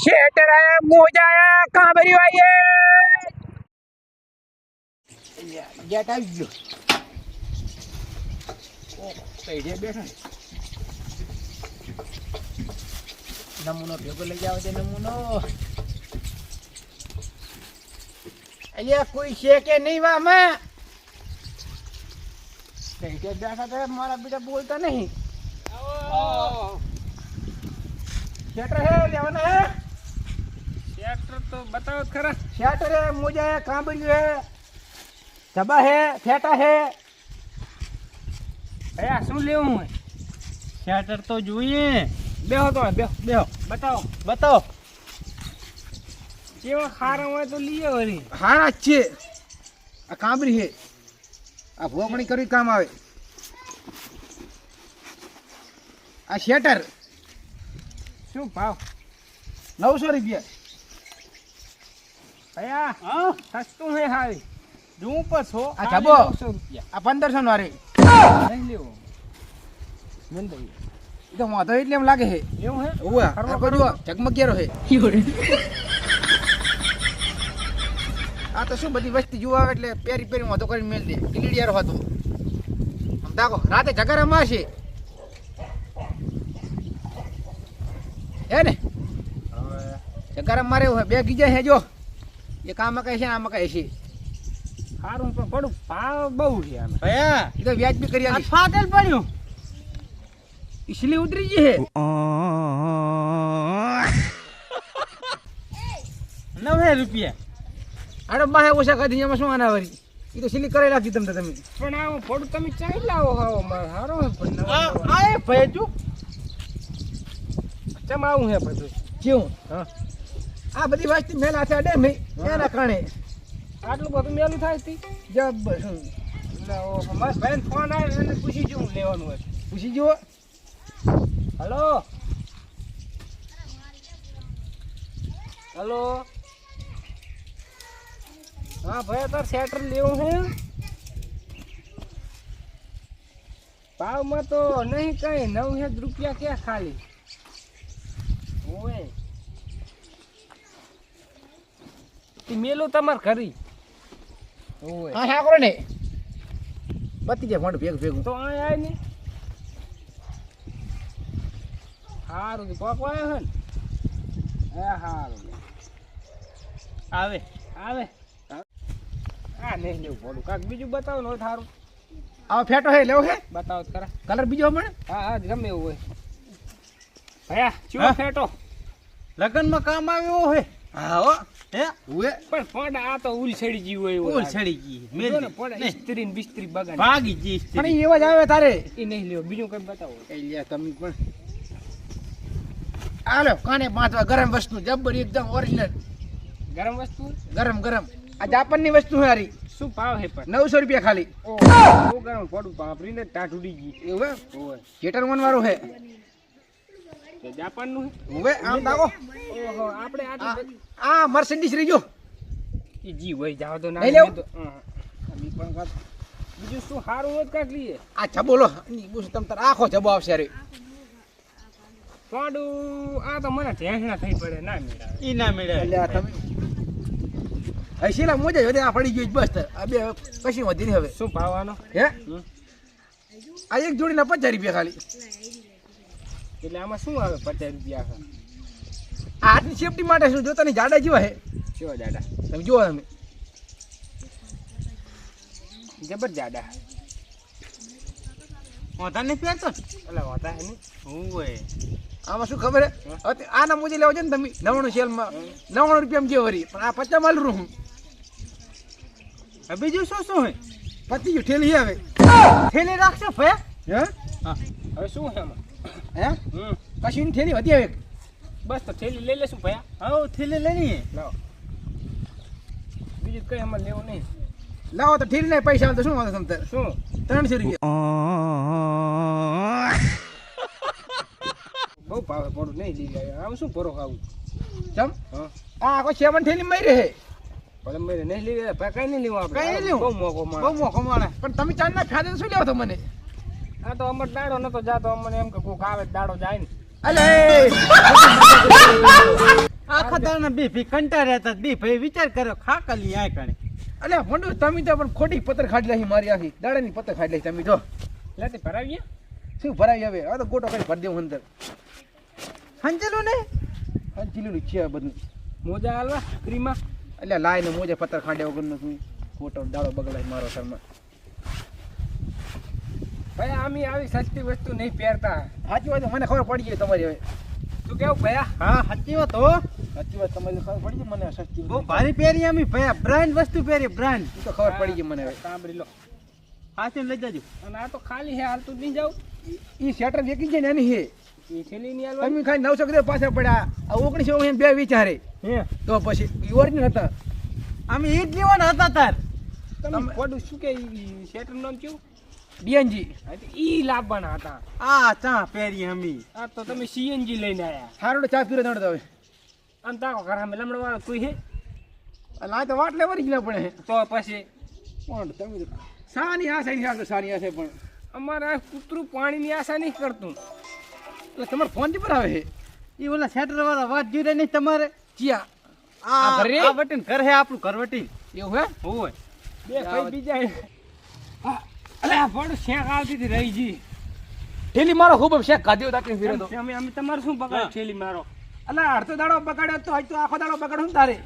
શેટર આયા મોજા આયા કાંબરી આયે ગેટ આવી ગયો. ઓ પૈડે બેઠા નમૂનો ભેગો લઈ જાવ છે નમૂનો. અહીંયા કોઈ છે કે નહીં વામાં? બેઠા તો મારા બેટા બોલતા નહીં. લેવાના હે? ટ્રેક્ટર તો બતાવો ખરા. શેટર હે મોજા હે કાંબરી હે જબા હે ફેટા હે. એ આ શું લેવું હોય? શેટર તો જોઈએ. બેહો તો બેહો બેહો. બતાવો. બતાવો. કેવા ખારા હોય તો લઈએ વળી. હારા જ છે. આ કાંબરી હે. આ ભોગણી કરી કામ આવે. આ શેટર શું ભાવ? નવસો રૂપિયા. ભયા હા? સસ્તું હે હારી જોઉં પછો આ જબો. આ પંદરસો નો રે નહીં લેવો મંદઈ એ તો વાંધો એટલે એમ લાગે છે. એવું હે? ઓવા ફરવા આ બધું ઝગમગિયારો હે? આ તો શું બધી વસ્તી જોવા આવે એટલે પેરી પેરી વાંધો કરીને મેલ દે. કિલીડિયારો હતો. દાખો રાતે જગારા મારશે હે ને? જગારા મારે એવું હે બે ગીજા હે જો. એ કામ કહે છે આમાં કહે છે? સારું પણ પડું ભાવ બહુ છે આમાં. ભયા? એ તો વ્યાજ બી કરી આ ફાટેલ પડ્યું. ઇસલી ઉતરી ગઈ હે નવે રૂપિયા. આડો માહે ઓછા ખાધી એમાં શું આના વરી એ તો સિલી કરાઈ રાખી તમને તમે. પણ આવું ફોડ તમે ચાઈ લાવો હાવો મારે સારો હે પણ આ એ ભેજું ચમ આવું હે બધું? કેવું? હા. આ બધી વસ્તી મેલા છે અડે મેં એના કારણે. આટલું બધું મેલું થાય તી? જબ મારા ભાઈને ફોન આવ્યો એને પૂછી જો લેવાનું હોય. પૂછી જુઓ. હલો? હલો? હા ભાઈ તાર સેટર લેવું હે? ભાવમાં તો નહીં કઈ નવ રૂપિયા ક્યાં ખાલી? ઓય ઈ મેલું તમાર ખરી હા હા કરો ને. બતી જાય મોઢું ભેગું ભેગું. તો આ આય ને હારું કે કોક વાયો હે ને. એ હારું આવે. આવે. આ નહીં લેવું બોલું કાક બીજું બતાવો ને હોય થારું આવો ફેટો હે લેવો હે. બતાવો ખરા. કલર બીજો હમણે? હા હા ગમે એવું હોય. ભયા ચૂ? ફેટો. લગનમાં કામ આવ્યો હોય. હા હો. હે? ઉએ પણ પડ આ તો ઉલ છડી ગયું હોય ઉલ. છડી ગઈ મેલ. ને પડ ઇસ્ત્રી ને બિસ્ત્રી બગાડ. ભાગી જી પણ ઈ એવા જ આવે તારે. એ નહીં લેવો બીજું કઈ બતાવો. એ લ્યા તમે પણ. આલો કાને બાંધવા? ગરમ વસ્તુ જબ્બર એકદમ ઓરિજિનલ ગરમ વસ્તુ? ગરમ ગરમ. આ જાપાનની વસ્તુ હારી. શું ભાવ હે પણ? નવસો રૂપિયા ખાલી. ઓ ગરમ પડું વાપરીને ટાઢ ઉડી ગઈ એવું હે ઓય. જેટર વન વાળું હે. તે જાપાનનું હે આમ દાગો ઓહો આપણે આ આ મર્સિડીઝ રીજો ઈ જી હોય જાવ તો ના નહીં લેવું? તો. હા. આ બી પણ કાંક બીજું શું સારું લઈએ? આ ની બુસ તમ તાર આખો છબો આવશે રે. પાડું આ તો મને ઢેંસણા થઈ પડે ના મેળે ઈ ના મેળે એટલે આ તમે હસીલા મોજા વધે આ પડી ગયો બસ. આ બે કશી વધી હવે. શું ભાવ હે. આ એક જોડીના પચાસ રૂપિયા ખાલી. એટલે આમાં શું આવે પચાસ રૂપિયા હાથની સેફટી માટે શું? જો તને જાડા જેવા હે. કેવા જાડા? તમે જુઓ તમે. જબર જાડા. ઓધા નહીં પહેરતો એટલે વાંધા હે હું હોય. આમાં શું ખબર હે? આના મોજે લેવા છે ને તમે. નવાણું સેલમાં. નવાણું રૂપિયામાં જે વરી. પણ આ પચાસ માલ રૂમ. હવે બીજું શું શું હે? પતી ગયું ઠેલી આવે. ઠેલી રાખશો ભયા હે? હવે શું છે આમાં? હે? હમ. કશી ની થેલી વધી એક બસ તો થેલી લઈ લેશું ભયા હા થેલી લઈ લાવો. બીજું કઈ આમાં લેવું નહીં. લાવો તો ઠેલી નહીં પૈસા તો શું વાંધો તમને શું? ત્રણસો રૂપિયા. બહુ ભાવે પડું નહીં લઈ જાય આમ શું ભરો ખાવું ચમ? હા. આ આખો સેવન થેલી મરી રહે? ભલે મેરે નહીં લીધે કઈ નહીં લેવું આપણે? કઈ નહીં લેવું? બહુ મોકો બહુ મોખો માણે પણ તમે ચાંદ ના ખાધે શું લેવો તો મને? આ તો અમર દાડો નતો જાતો અમને એમ કે કોક આવે દાડો જાય ને. અલે! આખા દાણા બે ભાઈ કંટા રહેતા બી ભાઈ વિચાર કર્યો ખાકલી આય કણે અલે હોંડો તમે તો પણ ખોટી પતર ખાડી લાખી મારી આખી. દાડાની પત્તર ખાડી લાખી તમે તો. એટલે તે ભરાવીએ? શું ભરાવી હવે? આ તો ગોટો કરી ભર દેવું અંદર. હંચેલું ને? ચીલું છે બધું. મોજા હાલવા ક્રીમાં એટલે લાઈને મોજા પત્તર ખાંડ્યા વગરનો તું ખોટો દાડો બગડાય મારો શર્મા ભાઈ આમી આવી સસ્તી વસ્તુ નહીં પહેરતા. સાચી વાત મને ખબર પડી ગઈ તમારી હવે. તું કેવું ભયા? હા સાચી વાત હો. સાચી વાત તમારી ખબર પડી ગઈ મને સસ્તી બહુ ભારી પહેરી અમે ભયા. બ્રાન્ડ વસ્તુ પહેરી બ્રાન્ડ. તો ખબર પડી ગઈ મને હવે. સાંભળી લો. હાથે લઈ જજો. અને આ તો ખાલી હે હાલતું નહીં જાવ ઈ શેટર વેકી જાય ને એની હે એ તમે ખાલી નવસો કિલો પાછા પડ્યા. આ ઓગણીસો બે વિચારે. હે? તો પછી ઓરિજિનલ હતા. અમે ઈ જ લેવાના હતા તાર. તમે ખોટું શું કે શેટર નામ કયું તો ઈ લાવવાના હતા. આ ચા પહેરી અમી આ તો તમે સીએનજી લઈને આયા. હારોડે ચા પીરો દોડતો હવે આમ તાકો ઘર અમે લમડો વાળો કોઈ હે? એટલે તો વાટ લેવાની જ પડે. તો પછી? પણ તમે સાની આશા ની આગળ સાની આશા પણ. અમારે આ કૂતરું પાણીની આશા નહીં કરતું. એટલે તમારે ફોન પર આવે છે? એ ઓલા સેટર વાળા વાત જોઈ નહીં તમારે? ચિયા આ આ ઘરે? આ વટીન ઘર હે આપણું ઘર વટીન. એવું હે? હોય બે ભાઈ બીજા હે. આ, અલે આ ફળ શેક આવતી હતી રહી જી. ઠેલી મારો ખૂબ શેક ખાધ્યો તાકે ફીરો તો અમે અમે તમારે શું બગાડ ઠેલી મારો? અલા અડધો દાડો બગાડ્યો તો આજ તો આખો દાડો બગાડો ને તારે.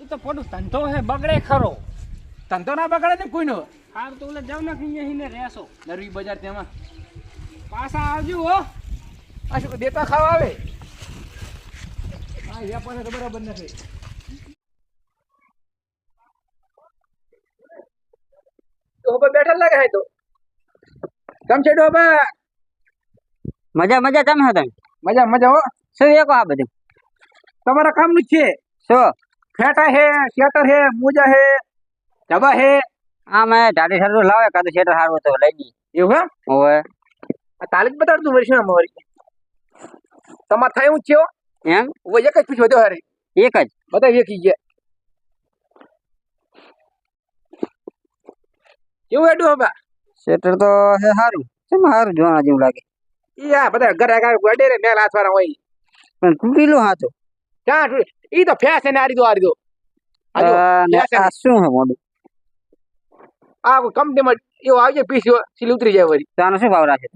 એ તો પોતું ધંધો હે બગડે ખરો. ધંધો ના બગાડે ને કોઈનો? હાર તો ઓલે જાવ નાખી અહીંયા ને રહેશો. નરવી બજાર તેમાં. પાછા આવજો હો. આ શું દેતા ખાવા આવે? હા વેપાર તો બરાબર નથી. તો હવે બેઠા લાગે તો. કેમ છે ડોબા? મજા મજા કેમ હે તમે? મજા મજા હો. શું એક આ બધું? તમારા કામનું છે? શું? ફેટા હે શેટર હે મોજા હે ડબ્બા હે? આ મેં ઢાટી સારું લાવે કાં તો શેટર સારું તો લઈ ગઈ. એવું હે ઓવે આ તાલીમ બતાડતું વળી શું મારી તમારે થાય હું છે એમ? હવે એક જ પીછ વધ્યો હારે. એક જ? બધા વેકી ગયા. કેવું હેડું હવે શેટર તો છે સારું કેમ સારું જોવા જેવું લાગે? ઈ આ બધા ઘરે આગળ ગડે રે મેલ હાથવાળા હોય. પણ તૂટેલું હાથું ક્યાં તું- ઈ તો ફેસ એને આરી દો આરી દો. આજો, અને ફેસ એને. આ શું છે મોડું? આ કંપનીમાં એવો આવી જાય પીસ સીલ ઉતરી જાય વળી. તો આનો શું ભાવ રાખે?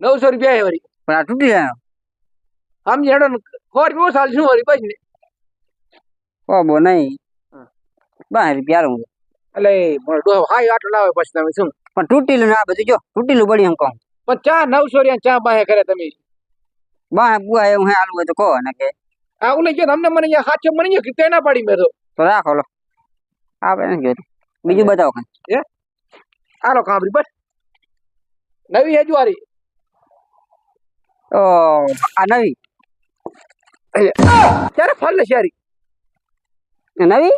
નવસો રૂપિયા હે વળી. પણ આ તૂટી જાય સમજી હેડો ને સો રૂપિયા સાલ શું વળી બસ ને. કોબો નહીં. હા. બાર રૂપિયા હારું. એટલે મારો ડોહો હાઈ આટલો લાવે પછી તમે શું? પણ તૂટેલું ના બધું જો તૂટેલું બળી એમ કહું. પણ ચા નવસો રૂપિયા ચા બાહે કરે તમે? બા બુઆ એવું હે આલું હોય તો કહો ને કે. આ લઈ કે તમને મને અહીંયા સાચો ગયો કે ના પાડી મેં તો. તો રાખો લો. આપણે જોઈતું બીજું બતાવો કાંઈ. આલો કામરી બસ. નવી હેજવારી ઓ આ નવી. ત્યારે ફળ શિયારી નવી?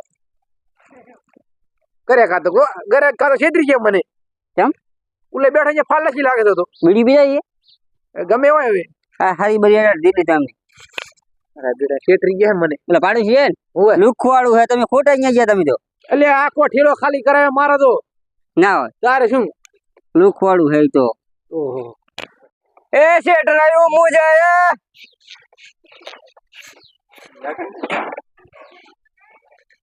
કરે કા તો ગો- ઘરે કા તો છેતરી ગયા મને. કેમ? ઉલે બેઠા છે ફાલ નથી લાગે તો બીડી પી જઈએ ગમે હોય હવે. આ હારી બરી દીધી તમને બેટા ગયા મને. એટલે પાડી છે ને લુખ વાળું હે તમે ખોટા અહીંયા ગયા તમે તો. એટલે આખો ઠેલો ખાલી કરાવે મારો તો. ના હોય. તારે શું? લુખ વાળું હે તો. ઓહો. એ શેઠ આવ્યો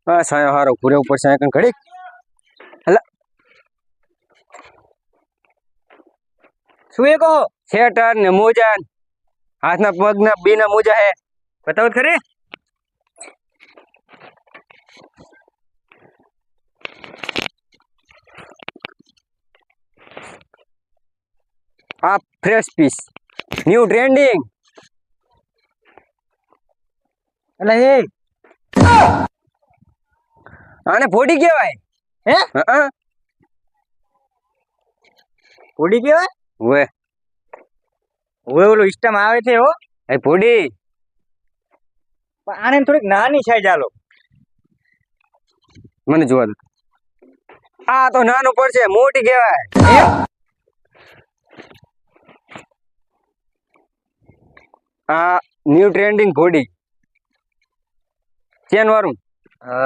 હા સાયો હારો ઘૂરે ઉપર સાયા કણ ઘડીક. શું એ કહો? શેટર ને મોજા ને હાથના પગના બેના મોજા હે. બતાવો ખરી. આ ફ્રેશ પીસ ન્યુ ટ્રેન્ડિંગ એટલે એ આને ફોડી કહેવાય? હે? હા ફોડી કેવાય વે હવે ઓલો ઇસ્ટમ આવે છે હો. એ ફોડી પણ આને થોડીક નાની સાઈઝ આલો. મને જોવા દો. આ તો નાનું પડશે મોટી કહેવાય. આ ન્યુ ટ્રેન્ડિંગ ઘોડી ચેન વાળું.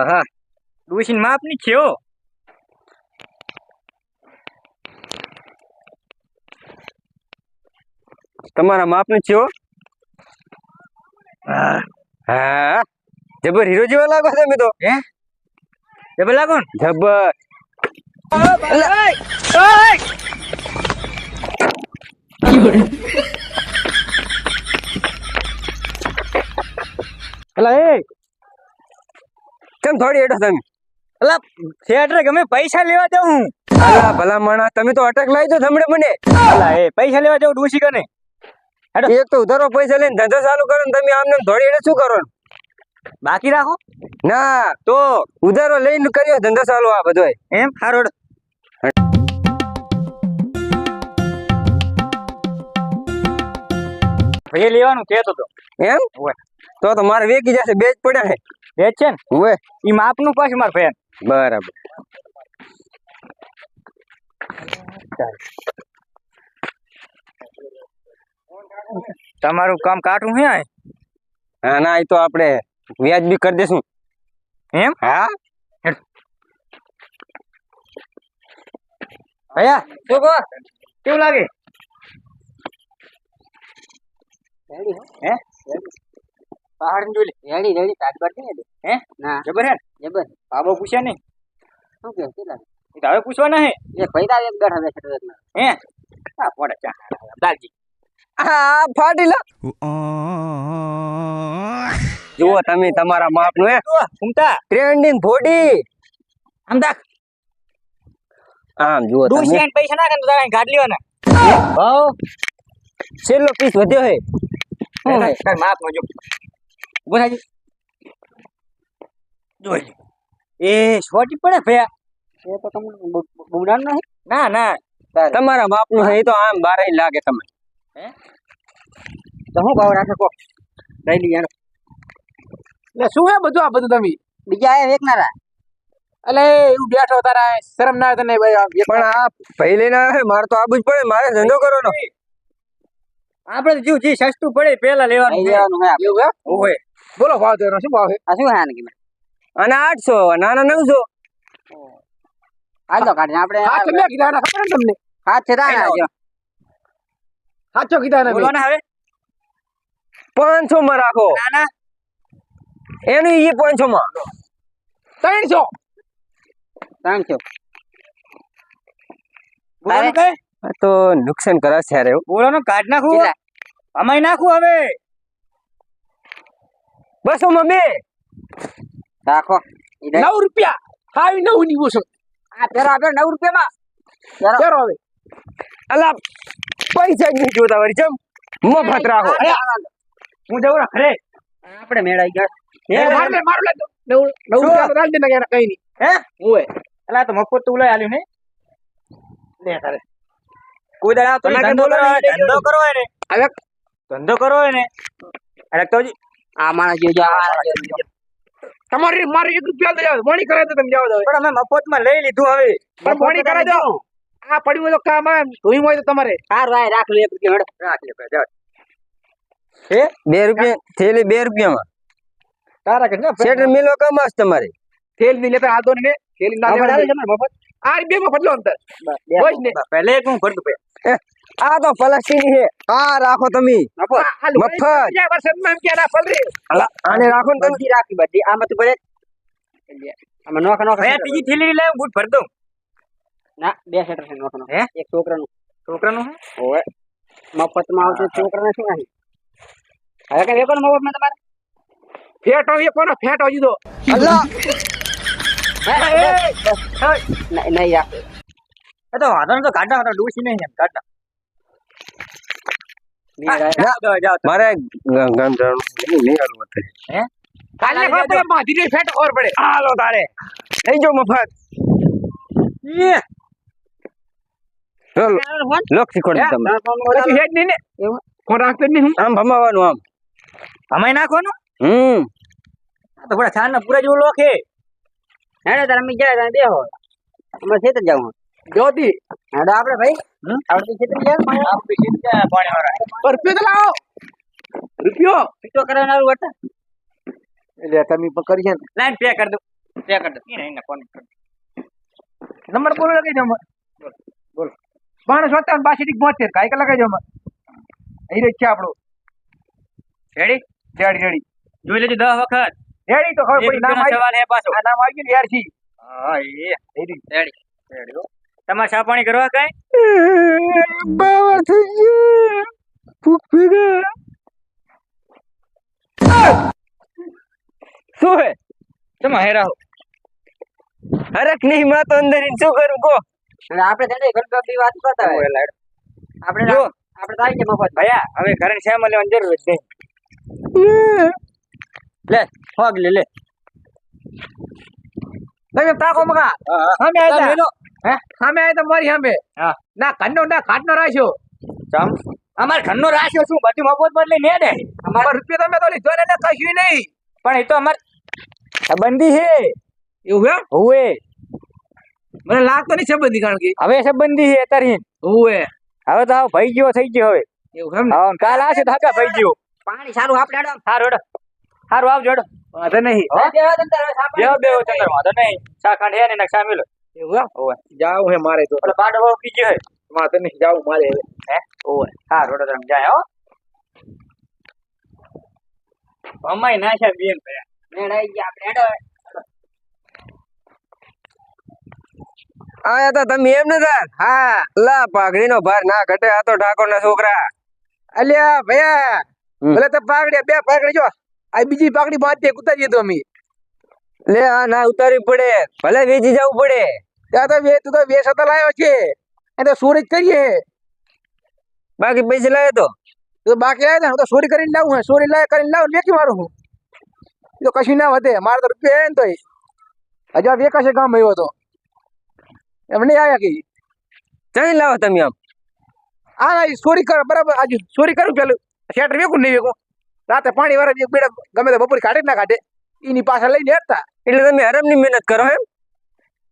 હા ડુસીન માપની છે હો. તમારા માપની છે છો હા. જબર હીરો જેવા લાગો તમે તો. હે? જબર લાગો ને? જબર. એ! કેમ થોડી હેઠો તમે? એટલે થિયેટર ગમે પૈસા લેવા જાઉં હું. અલા ભલા માણા તમે તો અટક લાવી દો થમડે મને. એલા એ પૈસા લેવા જાઉં ડૂસી કને? એક તો ઉધારો પૈસા લઈને ધંધો ચાલુ કરો ને તમે આમને આમ થોડી શું કરો? બાકી રાખો. ના તો ઉધારો લઈને કર્યો ધંધો ચાલુ આ બધો એમ? હારોડ ભાઈ લેવાનું કેતો તો. એમ? તો તો મારે વેકી જશે બે જ પડ્યા છે એ છે ને? હોય ઈ માપનું પાછું માર ફેન બરાબર. તમારું કામ કાઠું હે આ? હા ના એ તો આપણે વ્યાજ બી કરી દેશું. એમ? હા. ભૈયા શું કહો કેવું લાગે? હે. પહાડની ડોલી. Ready ready. કાટ કાટ ને હે? ના. જબર હે? જબર. બાબો પૂછ્યા નહીં. શું કે કેટલા? એ તો હવે પૂછવાના હે. એ પૈદા એક દર હવે છે હે? હા પડે ચા. દાલજી. હા ફાટી લા. જુઓ તમે તમારા માપનું હે. ઘૂમતા ટ્રેન્ડિંગ ફોડી. આમ દાખ આમ જુઓ તમે. પૈસા ને તો તારા ગાડ લેવાના. ભાવ છેલ્લો પીસ વધ્યો હે. સર માફ તાર માપ નો જો. ઊભો થાજી. જોઈ લે. એ છોટી પડે ભૈયા. એ તો તમને બુડાન નહીં ના ના. તમારા માપનું હે એ તો આમ બારે લાગે તમે તો હું ભાવ રાખે કો લઈ લઈએ એનો. એટલે શું હે બધું આ બધું તમે? બીજા આયા વેચનારા. એટલે એવું બેઠો તારા શરમ ના આવે તને ભાઈ પણ આ પહેલી ના મારે તો આબુ જ પડે મારે ધંધો કરવાનો. આપણે જીવ જી સસ્તું પડે પેલા લેવાનું. લેવાનું હે એવું હે? બોલો ભાવ તેનો શું ભાવ આ શું હે આની કિંમત અને આઠસો નાના નવસો. આ તો કાઢી આપણે હાથ મેં કીધા ખબર તમને? હાથ છે તારા સાચો કીધા ને બોલો ને હવે? પાંચસો માં રાખો. ના ના. એનું ઈ પાંચસો માં. ત્રણસો. ત્રણસો. બોલો કઈ? તો નુકસાન કરે છે બોલો ને કાઢ નાખું. અમાય નાખું હવે. બસો માં બે. રાખો. નવ રૂપિયા. હા નવની બસો આ પેલા આપે નવ રૂપિયામાં. પેલો તેરો હવે. અલા પૈસા જ નહીં જોતા વળી ચમ મફત રાખો. હું જવું અરે આપણે મેળાઈ ગયા. એ માર લે મારું લે તો નવ નવ રૂપિયા દે ને કઈ નહીં. હે? ઓય એલા તો મફત તો ઉલાય આલ્યું ને. લે તારે. કોઈ દાડા આવતો નહીં, તમે ધંધો કરો ધંધો કરો હોય ને. આ માણસ. તમારી મારે એક રૂપિયા જાવ મોણી કરે તો તમે જાવ તો પણ અમે મફતમાં લઈ લીધું હવે. મણી મોણી કરે તો આ પડ્યું હોય તો કામ આવે ધોઈ હોય તો તમારે. હારું આ રાખ લે એક રૂપિયા હેડો. રાખ લે ભાઈ, જાઓ. બે રૂપિયા? થેલી બે રૂપિયામાં? તારા કે ને શેટર મિલો કમાશ તમારે? તેલની લેતા આદો ને તેલ ના મફત આવે લેવા છે ને મફત? આ બે માં ફટલો અંતર. બે હોય જ ને. પહેલે એક હું ભરતું ભાઈ. આ તો પ્લાસ્ટિક છે. આ રાખો તમે. મફત. આ- આ લુગડાઈ મફત. બીજા વર્ષમાં એમ કે ના પલરે અલા, આને રાખો ને તમે. બધી રાખી બધી. આમાં તો પડે આમાં નોખા નોખા ભાઈ સેટર બીજી થેલી લાવ બૂટ ભર દઉં. ના બે સેટર છે નોખા. હે? એક છોકરાનું. છોકરાનું હે? ઓવે. મફતમાં આવતું છોકરાને શું નહીં હવે કઈ વેકો મફતમાં તમારે? ફેટો એ કોનો ફેટો જીધો અલા નહીં રાખે એ તો વાંધો નહીં, તો ડૂસી એમ, જાઓ. મારે. કાલે ખબર પડે ખબર હાલો તારે. થઈ જાઓ મફત. લોક શીખવાડી તમે. પછી હેડ નહીં ને એવું? કોણ રાખતો જ નહીં હું. આમ ભમાવાનું આમ. આમાંય નાખવાનું? હમ. આ તો થોડા છાનના પૂરા જેવો લોક હે હેડો તારે અમે જાય તારે બેહો. અમારે ખેતર જવું જોતી હેડો આપણે ભાઈ? આપણે ખેતર જાય રૂપિયો તો લાવો. રૂપિયો? પીટો કરવાનો આવું વટા એટલે તમે પણ કરી છે લાઈન પે કરી દઉં. પે કરી કર નંબર બોલો લગાવી દો બોલો. બોલો. માણસ સત્તાવન બાસઠ બોતેર કઈ કલાક લગાઈ દો અહીં રહી છે આપણું. રેડી? Ready ready. જોઈ લેજો દસ વખત. રેડી તો ખબર પડી નામ આવી સવાલ હે પાછો. આ નામ આવી ગયું યાર છી હા એ. રેડી. રેડી. હો. તમારે ચા પાણી કરવા કઈ? બાવા થઈ ગયા. ભૂખ ભેગા. શું હે? તમે હેરા હો હરક નહીં માં તો અંદર શું કરું કો આપણે તેને ઘણી વાત કરતા હોય આપણે જો. આપણે તો આવી મફત. ભયા હવે ઘરે શ્યામ લેવાની જરૂર જ લે હોગ લે લે. તમે તાકો મગા. સામે ચાલ, આવ્યા હે? સામે આવ્યા તો મારી સામે. હા. ના ઘરનો ના ખાટનો રાખ્યો. ચમ? અમાર ઘરનો રાખ્યો શું? બધી મફત બદલે ને દે. અમાર રૂપિયા તમે તો લીધો ને કશું નહીં. પણ એ તો અમાર સંબંધી છે. એવું એમ? હોવે. મને લાગતો નહીં સંબંધી કારણ કે હવે સંબંધી છે તારી હોવે હવે તો આવ ભાઈ ગયો થઈ ગયો હવે. એવું હા કાલ આશે તો હાકા ભાઈ ગયો. પાણી સારું આપણે આડો સારું હેડો. સારું આવજો હેડો. વાંધો નહીં. બેહો બેહો ચંદ્ર વાંધો નહીં. ચા ખાંડ હે ને નકશા મિલો એવું એમ? જાવું હે મારે તો. એટલે બાડો બહુ પી ગયો હે. વાંધો નહીં જાવું મારે હવે. હે? ઓય સારું હેડો તમે જાય હો. અમાય નાખ્યા બેન ભયા મેળ આવી ગયા આપણે આડો આયા તા તમે એમ ને નતા હા લા પાઘડીનો ભાર ના ઘટે આ તો ઠાકોર ના છોકરા. અલ્યા ભયા ભલે તો પાઘડી બે પાઘડી જો. આ બીજી પાઘડી બાંધી ઉતારી દીધો અમે. લે આ ના ઉતારવી પડે. ભલે વેચી જવું પડે. ત્યાં તો બે તું તો બે સતા લાવ્યો છે. એ તો સુરજ કરીએ. બાકી પૈસા લાવે તો? તો બાકી આવે ને હું તો ચોરી કરીને લાવું ચોરી લાવે કરીને લાવું લેખી મારું હું. તો કશું ના વધે. મારે તો રૂપિયા ને તોય. હજાર એકાશે ગામ આવ્યો તો. એમ નહીં આયા કે ચઈ લાવો તમે આમ. આ ચોરી કરો બરાબર આજે ચોરી કરું પેલું. શેટર વેકું નહીં વેકું. રાતે પાણી વાળા એક બેડા ગમે તો બપોરે કાઢે ના કાઢે. એની પાછળ લઈને હેરતા એટલે તમે હરમની મહેનત કરો એમ?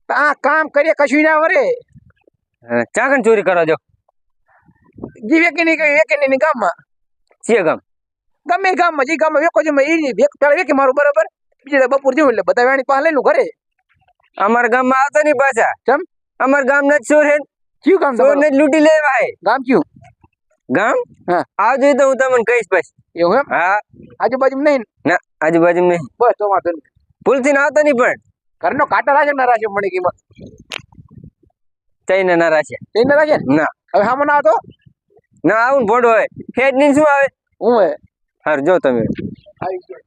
આ કામ કરીએ કશું ના વરે. ચાકણ ચોરી કરો જો જે વેકી નહીં કઈ વેકી નહીં ગામમાં. છીએ ગામ? ગમે ગામમાં જે ગામમાં વેકો જમે મેં એ પેલા વેકી મારું બરાબર? બીજા બપોર જેવું એટલે બધા વેણી પાસે લઈને ઘરે અમારા ગામમાં આવતા નહીં પાછા. કેમ? અમારા ગામ ના ચોર હે. ક્યુ કામ ચોર? ને લૂટી લેવા હે ગામ ક્યુ? ગામ? હા. આવજો તો હું તમને કહીશ પછી. એવું એમ? હા. આજુબાજુ નહીં ને? આજુબાજુ નહીં. બસ તો વાંધો નહીં. ભૂલથી ના આવતો નહીં પણ. ઘરનો કાંટા રાખે ના રાખે મને કિંમત તઈને ના રાખે તઈને રાખે ને? હવે હા મને આવતો? ના આવું ભોડો હોય. ખેડની શું આવે? હું હે હાર જો તમે. આવી ગયો.